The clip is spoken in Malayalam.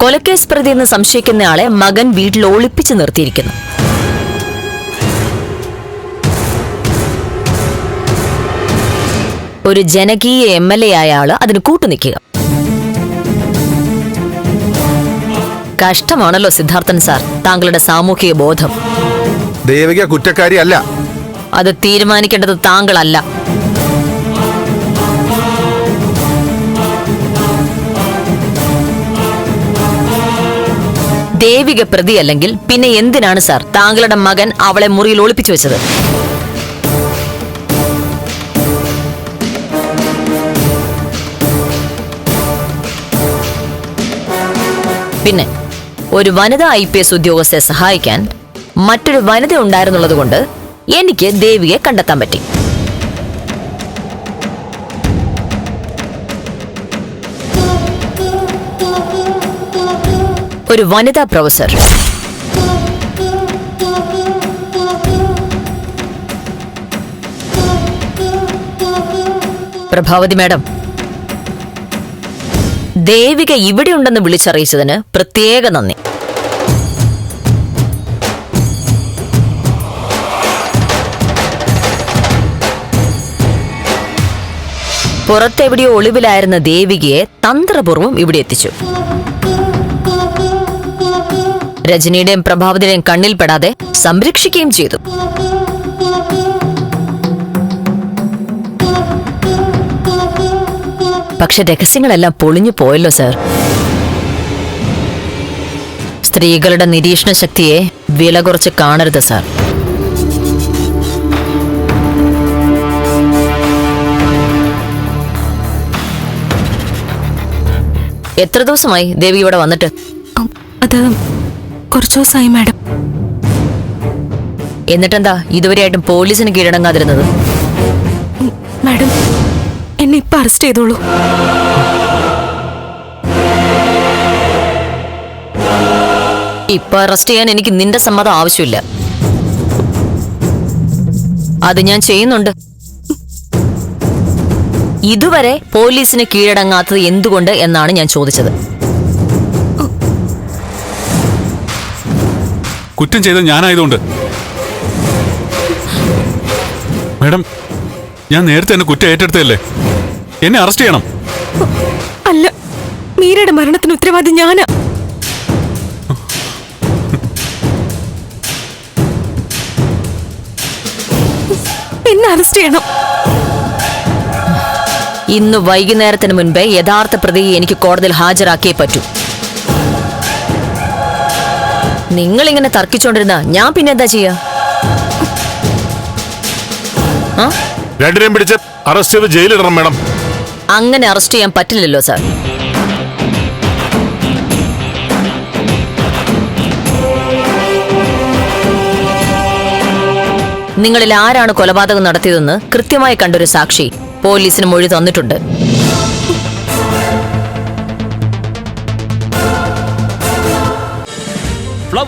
കൊലക്കേസ് പ്രതി എന്ന് സംശയിക്കുന്നയാളെ മകൻ വീട്ടിൽ ഒളിപ്പിച്ചു നിർത്തിയിരിക്കുന്നു. ഒരു ജനകീയ എം എൽ എ ആയ ആൾ അതിന് കൂട്ടുനിൽക്കുക കഷ്ടമാണല്ലോ സിദ്ധാർത്ഥൻ സാർ താങ്കളുടെ സാമൂഹിക ബോധം. ദേവിക കുറ്റക്കാരി അല്ല അത് തീരുമാനിക്കേണ്ടത് താങ്കളല്ല. ദേവിക പ്രതിയല്ലെങ്കിൽ പിന്നെ എന്തിനാണ് സാർ താങ്കളുടെ മകൻ അവളെ മുറിയിൽ ഒളിപ്പിച്ചു വെച്ചത്? പിന്നെ ഒരു വനിതാ ഐ പി എസ് ഉദ്യോഗസ്ഥയെ സഹായിക്കാൻ മറ്റൊരു വനിത ഉണ്ടായിരുന്നുള്ളതുകൊണ്ട് എനിക്ക് ദേവിയെ കണ്ടെത്താൻ പറ്റി. ഒരു വനിതാ പ്രൊഫസർ. പ്രഭാവതി മാഡം ദേവിക ഇവിടെ ഉണ്ടെന്ന് വിളിച്ചറിയിച്ചതിന് പ്രത്യേക നന്ദി. പുറത്തെവിടെയോ ഒളിവിലായിരുന്ന ദേവികയെ തന്ത്രപൂർവം ഇവിടെ എത്തിച്ചു. രജനിയുടെയും പ്രഭാവതിയുടെയും കണ്ണിൽപ്പെടാതെ സംരക്ഷിക്കുകയും ചെയ്തു. പക്ഷെ രഹസ്യങ്ങളെല്ലാം പൊളിഞ്ഞു പോയല്ലോ സർ. സ്ത്രീകളുടെ നിരീക്ഷണ ശക്തിയെ വില കുറച്ച് കാണരുത് സാർ. എത്ര ദിവസമായി ദേവി ഇവിടെ വന്നിട്ട്? അത് കുറച്ചു ദിവസമായി മാഡം. എന്നിട്ടെന്താ ഇതുവരെയായിട്ടും പോലീസിന് കീഴടങ്ങാതിരുന്നത്? മാഡം എന്നെ ഇപ്പൊ അറസ്റ്റ് ചെയ്തോളൂ. ഇപ്പൊ അറസ്റ്റ് ചെയ്യാൻ എനിക്ക് നിന്റെ സമ്മതം ആവശ്യമില്ല. അത് ഞാൻ ചെയ്യുന്നുണ്ട്. ഇതുവരെ പോലീസിന് കീഴടങ്ങാത്തത് എന്തുകൊണ്ട് എന്നാണ് ഞാൻ ചോദിച്ചത്. കുറ്റം ചെയ്തത് ഞാനായതുകൊണ്ട്. മാഡം ഞാൻ നേരത്തെ എന്നെ കുറ്റം ഏറ്റെടുത്തതല്ലേ? എന്നെ അറസ്റ്റ് ചെയ്യണം. അല്ല മീരയുടെ മരണത്തിന് ഉത്തരവാദി ഞാനാ. എന്നെ അറസ്റ്റ് ചെയ്യണം. ഇന്ന് വൈകുന്നേരത്തിന് മുൻപേ യഥാർത്ഥ പ്രതിയെ എനിക്ക് കോടതിയിൽ ഹാജരാക്കിയേ പറ്റൂ. നിങ്ങളിങ്ങനെ തർക്കിച്ചോണ്ടിരുന്ന ഞാൻ പിന്നെ എന്താ ചെയ്യാ? രണ്ടിനെയും പിടിച്ച് അറസ്റ്റ് ചെയ്ത് ജയിലിടണം മേഡം. അങ്ങനെ അറസ്റ്റ് ചെയ്യാൻ പറ്റില്ലല്ലോ സാർ. നിങ്ങളിൽ ആരാണ് കൊലപാതകം നടത്തിയതെന്ന് കൃത്യമായി കണ്ടൊരു സാക്ഷി പോലീസിന് മൊഴി തന്നിട്ടുണ്ട്.